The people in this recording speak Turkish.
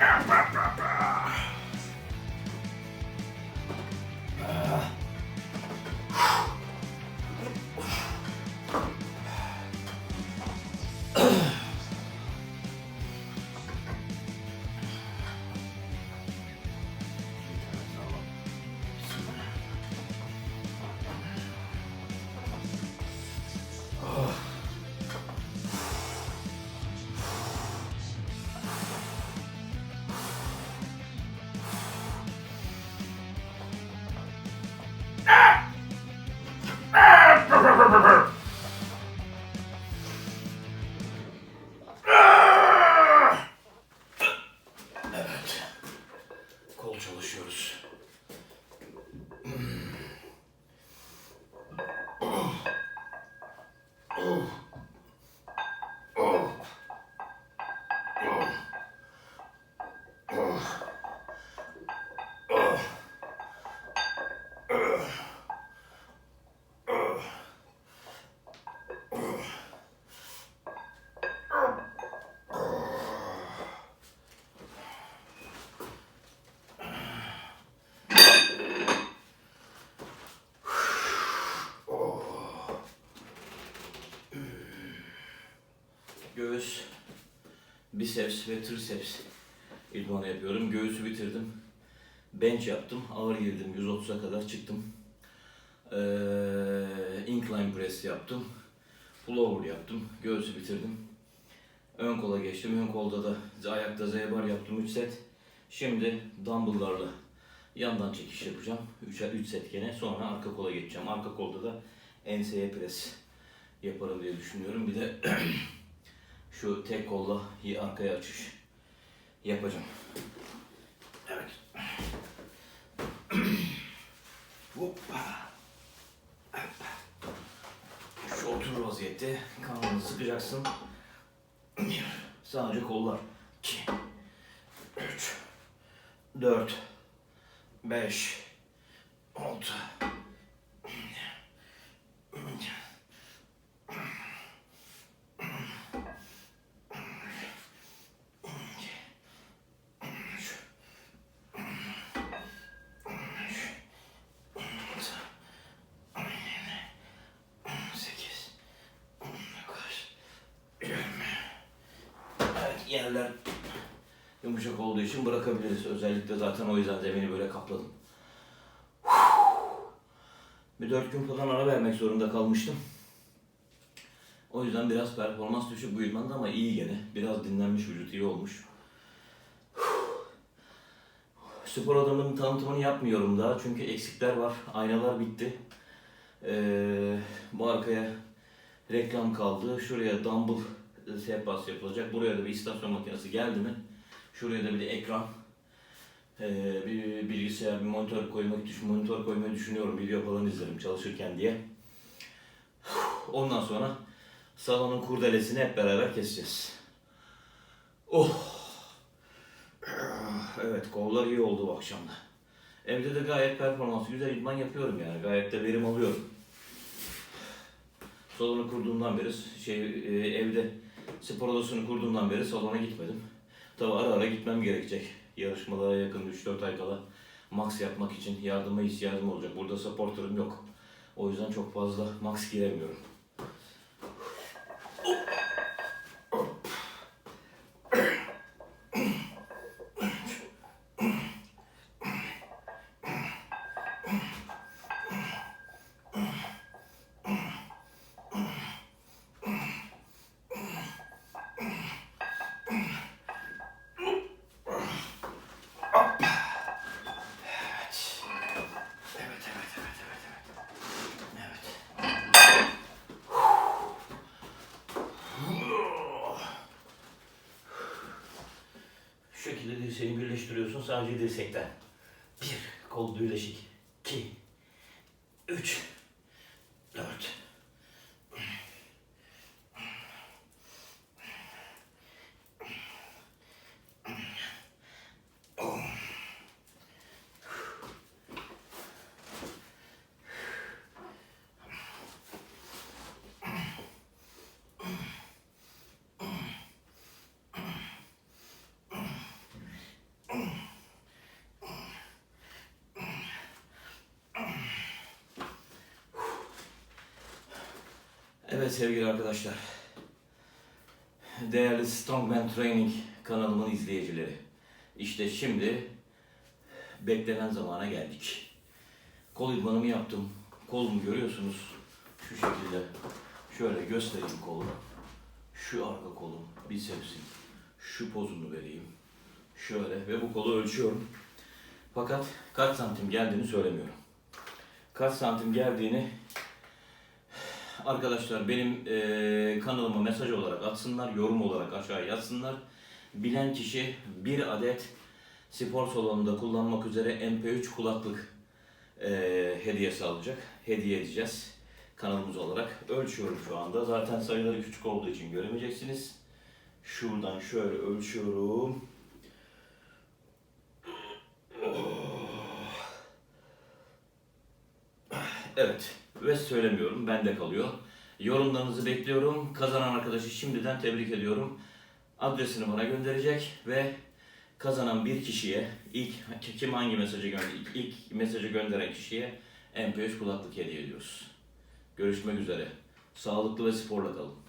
Evet. Göğüs, biceps ve triceps idmanı yapıyorum. Göğüsü bitirdim. Bench yaptım. Ağır girdim. 130'a kadar çıktım. Ee, incline press yaptım. Pullover yaptım. Göğüsü bitirdim. Ön kola geçtim. Ön kolda da ayakta Z bar yaptım 3 set. Şimdi dumbbell'larla yandan çekiş yapacağım. 3 3 set gene. Sonra arka kola geçeceğim. Arka kolda da enseye pres yaparım diye düşünüyorum. Bir de şu tek kolla arkaya açış yapacağım. Evet. Hoppa. Şu oturur vaziyette kanalını sıkacaksın. Sadece kollar. 2 3 4 5 6 yerler yumuşak olduğu için bırakabiliriz. Özellikle zaten o yüzden zemini böyle kapladım. Bir dört gün falan ara vermek zorunda kalmıştım. O yüzden biraz performans düşük bu idmanda ama iyi gene. Biraz dinlenmiş vücut iyi olmuş. Spor adamının tanıtımını yapmıyorum daha çünkü eksikler var. Aynalar bitti. Ee, bu arkaya reklam kaldı. Şuraya dumbbell sehpası yapılacak. Buraya da bir istasyon makinesi geldi mi? Şuraya da bir de ekran. Ee, bir bilgisayar, bir monitör koymak düşün, monitör koymayı düşünüyorum. Video falan izlerim çalışırken diye. Ondan sonra salonun kurdelesini hep beraber keseceğiz. Oh! Evet, kollar iyi oldu bu akşam da. Evde de gayet performans, güzel idman yapıyorum yani. Gayet de verim alıyorum. Salonu kurduğumdan beri, şey e, evde spor odasını kurduğumdan beri salona gitmedim. Tabi ara ara gitmem gerekecek. Yarışmalara yakın 3-4 ay kala max yapmak için yardıma ihtiyacım olacak. Burada supporter'ım yok. O yüzden çok fazla max giremiyorum. Dirseğini birleştiriyorsun sadece dirsekten. Bir, kol birleşik. İki, üç, Evet sevgili arkadaşlar. Değerli Strongman Training kanalımın izleyicileri. İşte şimdi beklenen zamana geldik. Kol idmanımı yaptım. Kolumu görüyorsunuz. Şu şekilde. Şöyle göstereyim kolumu. Şu arka kolum, bisepsim. Şu pozunu vereyim. Şöyle ve bu kolu ölçüyorum. Fakat kaç santim geldiğini söylemiyorum. Kaç santim geldiğini arkadaşlar benim eee kanalıma mesaj olarak atsınlar, yorum olarak aşağıya yazsınlar. Bilen kişi bir adet spor salonunda kullanmak üzere MP3 kulaklık eee hediyesi alacak. Hediye edeceğiz kanalımız olarak. Ölçüyorum şu anda. Zaten sayıları küçük olduğu için göremeyeceksiniz. Şuradan şöyle ölçüyorum. Evet ve söylemiyorum bende kalıyor. Yorumlarınızı bekliyorum. Kazanan arkadaşı şimdiden tebrik ediyorum. Adresini bana gönderecek ve kazanan bir kişiye ilk kim hangi mesajı gönder ilk, mesajı gönderen kişiye MP3 kulaklık hediye ediyoruz. Görüşmek üzere. Sağlıklı ve sporla kalın.